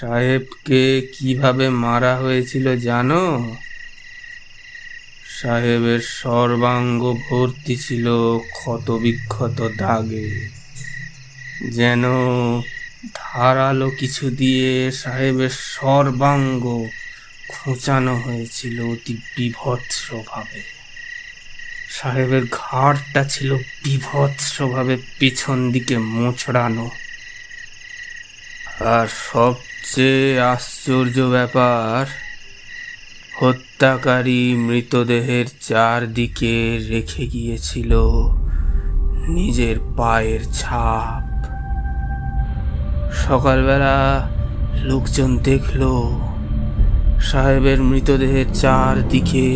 সাহেবকে কীভাবে মারা হয়েছিল জানো? সাহেবের সর্বাঙ্গ ভর্তি ছিল ক্ষতবিক্ষত দাগে। যেন ধারালো কিছু দিয়ে সাহেবের সর্বাঙ্গ খোঁচানো হয়েছিল অতি বিভৎসভাবে। সাহেবের ঘাড়টা ছিল বিভৎসভাবে পিছন দিকে মোচড়ানো। আর সবচেয়ে আশ্চর্য ব্যাপার। হত্যাকারী মৃতদেহের চারদিকে রেখে গিয়েছিল নিজের পায়ের ছাপ। সকালবেলা লোকজন দেখল, সাহেবের মৃতদেহের চারদিকে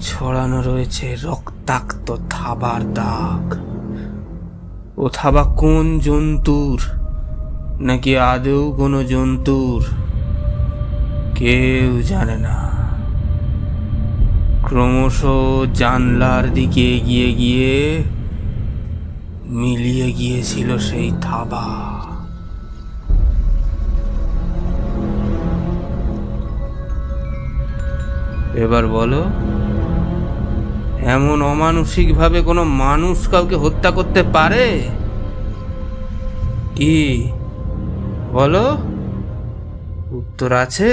ছড়ানো রয়েছে রক্তাক্ত থাবার দাগ। ও থাবা কোন জন্তুর নাকি আদৌ কোনো জন্তুর? কেউ জানে না। ক্রমশ জানলার দিকে এগিয়ে গিয়ে মিলিয়ে গিয়েছিল সেই থাবা। এবার বলো, এমন অমানসিকভাবে কোনো মানুষ কাউকে হত্যা করতে পারে? কি বলো? উত্তর আছে?